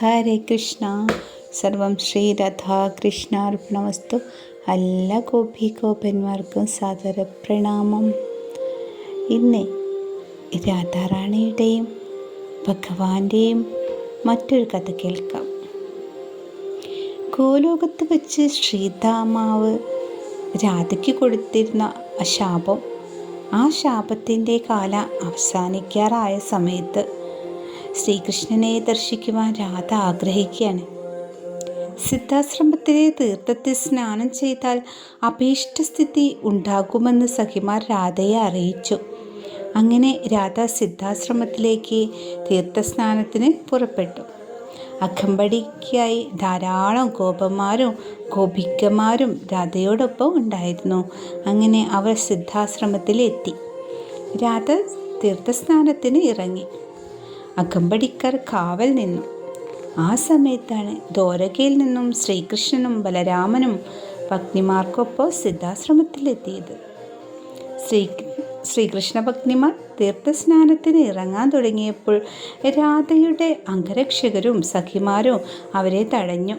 ഹരേ കൃഷ്ണ. സർവം ശ്രീ രാധാകൃഷ്ണാർപ്പണവസ്തു എല്ലാ ഗോപി ഗോപന്മാർക്കും സാദര പ്രണാമം ഇന്ന് രാധാറാണിയുടെയും ഭഗവാന്റെയും മറ്റൊരു കഥ കേൾക്കാം. ഗോലോകത്ത് വെച്ച് ശ്രീതാമാവ് രാധയ്ക്ക് കൊടുത്തിരുന്ന ശാപം ആ ശാപത്തിന്റെ കാല അവസാനിക്കാറായ സമയത്ത് ശ്രീകൃഷ്ണനെ ദർശിക്കുവാൻ രാധ ആഗ്രഹിക്കുകയാണ്. സിദ്ധാശ്രമത്തിലെ തീർത്ഥത്തിൽ സ്നാനം ചെയ്താൽ അഭീഷ്ടസ്ഥിതി ഉണ്ടാകുമെന്ന് സഖിമാർ രാധയെ അറിയിച്ചു. അങ്ങനെ രാധ സിദ്ധാശ്രമത്തിലേക്ക് തീർത്ഥസ്നാനത്തിന് പുറപ്പെട്ടു. അഖമ്പടിക്കായി ധാരാളം ഗോപന്മാരും ഗോപിക്കന്മാരും രാധയോടൊപ്പം ഉണ്ടായിരുന്നു. അങ്ങനെ അവർ സിദ്ധാശ്രമത്തിലെത്തി. രാധ തീർത്ഥസ്നാനത്തിന് ഇറങ്ങി. അകമ്പടിക്കാർ കാവൽ നിന്നു. ആ സമയത്താണ് ദ്വാരകയിൽ നിന്നും ശ്രീകൃഷ്ണനും ബലരാമനും പത്നിമാർക്കൊപ്പം സിദ്ധാശ്രമത്തിലെത്തിയത്. ശ്രീ ശ്രീകൃഷ്ണ പത്നിമാർ തീർത്ഥസ്നാനത്തിന് ഇറങ്ങാൻ തുടങ്ങിയപ്പോൾ രാധയുടെ അംഗരക്ഷകരും സഖിമാരും അവരെ തടഞ്ഞു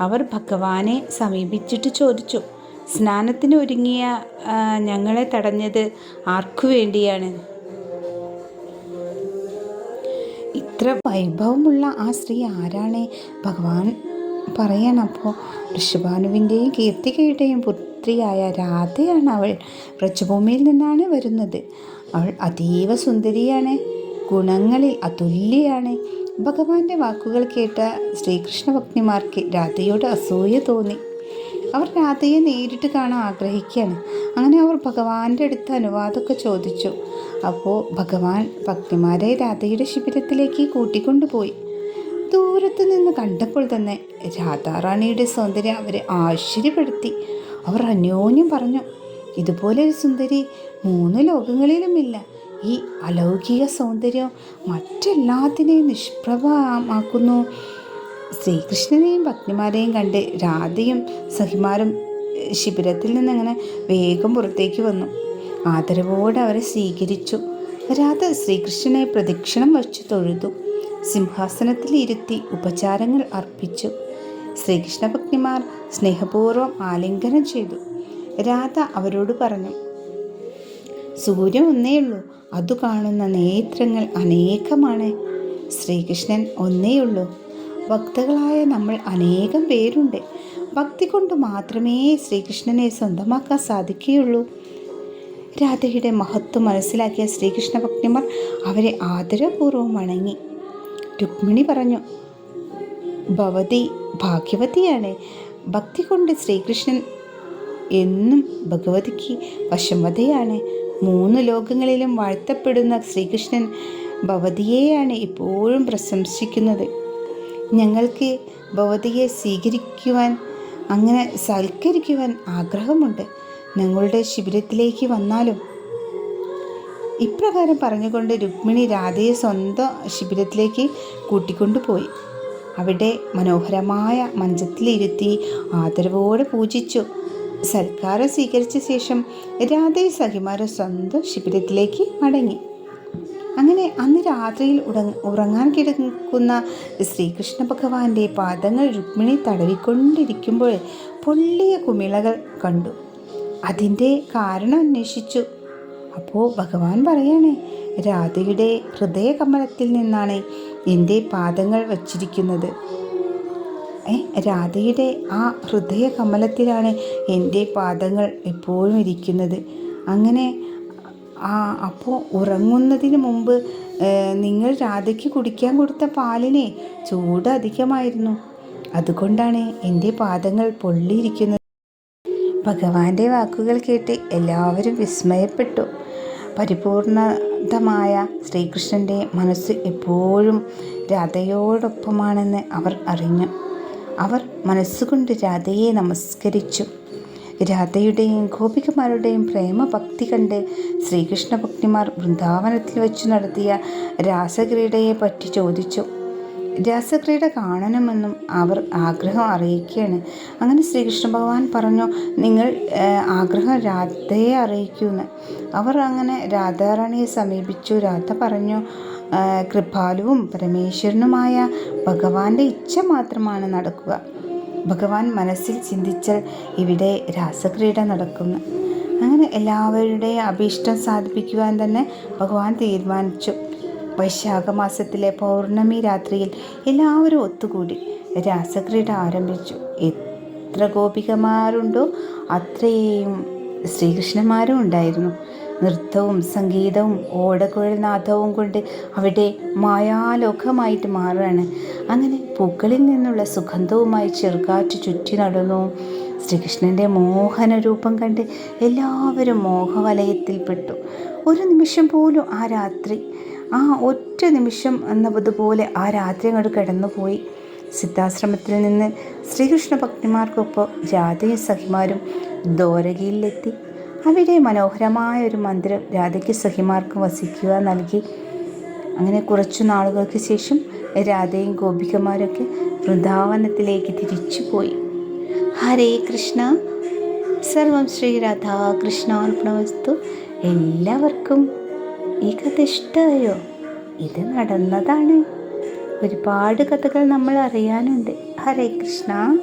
അവർ ഭഗവാനെ സമീപിച്ചിട്ട് ചോദിച്ചു സ്നാനത്തിന് ഒരുങ്ങിയ ഞങ്ങളെ തടഞ്ഞത് ആർക്കു വേണ്ടിയാണ്? ഇത്ര വൈഭവമുള്ള ആ സ്ത്രീ ആരാണ്? ഭഗവാൻ പറയാൻ അപ്പോൾ ഋഷഭാനുവിന്റെയും കീർത്തികയുടെയും പുത്രിയായ രാധയാണ് അവൾ. വ്രജഭൂമിയിൽ നിന്നാണ് വരുന്നത്. അവൾ അതീവ സുന്ദരിയാണ്. ഗുണങ്ങളിൽ അതുല്യാണ് ഭഗവാന്റെ വാക്കുകൾ കേട്ട ശ്രീകൃഷ്ണ ഭക്തിമാർക്ക് രാധയോട് അസൂയ തോന്നി. അവർ രാധയെ നേരിട്ട് കാണാൻ ആഗ്രഹിക്കുകയാണ്. അങ്ങനെ അവർ ഭഗവാന്റെ അടുത്ത് അനുവാദമൊക്കെ ചോദിച്ചു. അപ്പോൾ ഭഗവാൻ ഭക്തിമാരെ രാധയുടെ ശിബിരത്തിലേക്ക് കൂട്ടിക്കൊണ്ടുപോയി. ദൂരത്ത് നിന്ന് കണ്ടപ്പോൾ തന്നെ രാധാറാണിയുടെ സൗന്ദര്യം അവരെ ആശ്ചര്യപ്പെടുത്തി. അവർ അന്യോന്യം പറഞ്ഞു ഇതുപോലെ ഒരു സുന്ദരി മൂന്ന് ലോകങ്ങളിലുമില്ല. ഈ അലൗകിക സൗന്ദര്യം മറ്റെല്ലാത്തിനെയും നിഷ്പ്രഭമാക്കുന്നു. ശ്രീകൃഷ്ണനെയും ഭക്തിമാരെയും കണ്ട് രാധയും സഹിമാരും ശിബിരത്തിൽ നിന്നങ്ങനെ വേഗം പുറത്തേക്ക് വന്നു. ആദരവോടെ അവരെ സ്വീകരിച്ചു. രാധ ശ്രീകൃഷ്ണനെ പ്രദക്ഷിണം വച്ചു തൊഴുതു. സിംഹാസനത്തിൽ ഇരുത്തി ഉപചാരങ്ങൾ അർപ്പിച്ചു. ശ്രീകൃഷ്ണഭക്തിമാർ സ്നേഹപൂർവം ആലിംഗനം ചെയ്തു. രാധ അവരോട് പറഞ്ഞു സൂര്യൻ ഒന്നേയുള്ളൂ അതു കാണുന്ന നേത്രങ്ങൾ അനേകമാണ്. ശ്രീകൃഷ്ണൻ ഒന്നേയുള്ളൂ ഭക്തകളായ നമ്മൾ അനേകം പേരുണ്ട്. ഭക്തി കൊണ്ട് മാത്രമേ ശ്രീകൃഷ്ണനെ സ്വന്തമാക്കാൻ സാധിക്കുകയുള്ളൂ. രാധയുടെ മഹത്വം മനസ്സിലാക്കിയ ശ്രീകൃഷ്ണ ഭക്തിമാർ അവരെ ആദരപൂർവം വണങ്ങി. രുക്മിണി പറഞ്ഞു ഭവതി ഭാഗ്യവതിയാണ്. ഭക്തി കൊണ്ട് ശ്രീകൃഷ്ണൻ എന്നും ഭഗവതിക്ക് വശംവതയാണ്. മൂന്ന് ലോകങ്ങളിലും വാഴ്ത്തപ്പെടുന്ന ശ്രീകൃഷ്ണൻ ഭവതിയെയാണ് ഇപ്പോഴും പ്രശംസിക്കുന്നത്. ഞങ്ങൾക്ക് ഭവതിയെ സ്വീകരിക്കുവാൻ അങ്ങനെ സൽക്കരിക്കുവാൻ ആഗ്രഹമുണ്ട്. ഞങ്ങളുടെ ശിബിരത്തിലേക്ക് വന്നാലും. ഇപ്രകാരം പറഞ്ഞുകൊണ്ട് രുക്മിണി രാധയെ സ്വന്തം ശിബിരത്തിലേക്ക് കൂട്ടിക്കൊണ്ടുപോയി. അവിടെ മനോഹരമായ മഞ്ചത്തിലിരുത്തി ആദരവോടെ പൂജിച്ചു. സൽക്കാരം സ്വീകരിച്ച ശേഷം രാധയെ സഹിമാരും സ്വന്തം ശിബിരത്തിലേക്ക് മടങ്ങി. അങ്ങനെ അന്ന് രാത്രിയിൽ ഉറങ്ങാൻ കിടക്കുന്ന ശ്രീകൃഷ്ണ ഭഗവാന്റെ പാദങ്ങൾ രുക്മിണി തടവിക്കൊണ്ടിരിക്കുമ്പോൾ പൊള്ളിയ കുമിളകൾ കണ്ടു. അതിന്റെ കാരണം അന്വേഷിച്ചു. അപ്പോൾ ഭഗവാൻ പറയണേ രാധയുടെ ഹൃദയകമലത്തിൽ നിന്നാണ് എന്റെ പാദങ്ങൾ വച്ചിരിക്കുന്നത്. രാധയുടെ ആ ഹൃദയകമലത്തിലാണ് എന്റെ പാദങ്ങൾ എപ്പോഴും ഇരിക്കുന്നത്. അങ്ങനെ ആ അപ്പോൾ ഉറങ്ങുന്നതിന് മുമ്പ് നിങ്ങൾ രാധയ്ക്ക് കുടിക്കാൻ കൊടുത്ത പാലിനെ ചൂട് അധികമായിരുന്നു. അതുകൊണ്ടാണ് എന്റെ പാദങ്ങൾ പൊള്ളിയിരിക്കുന്നത്. ഭഗവാന്റെ വാക്കുകൾ കേട്ട് എല്ലാവരും വിസ്മയപ്പെട്ടു. പരിപൂർണതമായ ശ്രീകൃഷ്ണന്റെ മനസ്സ് എപ്പോഴും രാധയോടൊപ്പമാണെന്ന് അവർ അറിഞ്ഞു. അവർ മനസ്സുകൊണ്ട് രാധയെ നമസ്കരിച്ചു. രാധയുടെയും ഗോപികമാരുടെയും പ്രേമഭക്തി കണ്ട് ശ്രീകൃഷ്ണ ഭക്തിമാർ വൃന്ദാവനത്തിൽ വെച്ച് നടത്തിയ രാസക്രീഡയെ പറ്റി ചോദിച്ചു. രാസക്രീഡ കാണണമെന്നും അവർ ആഗ്രഹം അറിയിക്കുകയാണ്. അങ്ങനെ ശ്രീകൃഷ്ണ ഭഗവാൻ പറഞ്ഞു നിങ്ങൾ ആഗ്രഹം രാധയെ അറിയിക്കുമെന്ന് അവർ അങ്ങനെ രാധാറാണിയെ സമീപിച്ചു. രാധ പറഞ്ഞു കൃപാലുവും പരമേശ്വരനുമായ ഭഗവാന്റെ ഇച്ഛ മാത്രമാണ് നടക്കുക. ഭഗവാൻ മനസ്സിൽ ചിന്തിച്ചാൽ ഇവിടെ രാസക്രീഡ നടക്കുന്നു. അങ്ങനെ എല്ലാവരുടെയും അഭീഷ്ടം സാധിപ്പിക്കുവാൻ തന്നെ ഭഗവാൻ തീരുമാനിച്ചു. വൈശാഖ മാസത്തിലെ പൗർണമി രാത്രിയിൽ എല്ലാവരും ഒത്തുകൂടി രാസക്രീഡ ആരംഭിച്ചു. എത്ര ഗോപികമാരുണ്ടോ അത്രയും ശ്രീകൃഷ്ണന്മാരും ഉണ്ടായിരുന്നു. നൃത്തവും സംഗീതവും ഓടക്കുഴൽനാഥവും കൊണ്ട് അവിടെ മായാലോകമായിട്ട് മാറുകയാണ്. അങ്ങനെ പൂക്കളിൽ നിന്നുള്ള സുഗന്ധവുമായി ചെറുകാറ്റ് ചുറ്റി നടന്നു. ശ്രീകൃഷ്ണന്റെ മോഹന രൂപം കണ്ട് എല്ലാവരും മോഹവലയത്തിൽപ്പെട്ടു. ഒരു നിമിഷം പോലും ആ രാത്രി ആ ഒറ്റ നിമിഷം എന്നതുപോലെ ആ രാത്രി അങ്ങോട്ട് കടന്നുപോയി. സിദ്ധാശ്രമത്തിൽ നിന്ന് ശ്രീകൃഷ്ണ ഭക്തിമാർക്കൊപ്പം രാധയും സഖിമാരും ദ്വാരകയിലെത്തി. അവിടെ മനോഹരമായ ഒരു മന്ദിരം രാധയ്ക്ക് സഖിമാർക്കും വസിക്കുക നൽകി. അങ്ങനെ കുറച്ചു നാളുകൾക്ക് ശേഷം രാധയും ഗോപികമാരൊക്കെ വൃന്ദാവനത്തിലേക്ക് തിരിച്ചുപോയി. ഹരേ കൃഷ്ണ. സർവം ശ്രീ വസ്തു എല്ലാവർക്കും ഈ കഥ ഇഷ്ടമായോ? ഇത് നടന്നതാണ്. ഒരുപാട് കഥകൾ നമ്മൾ അറിയാനുണ്ട്. ഹരേ കൃഷ്ണ.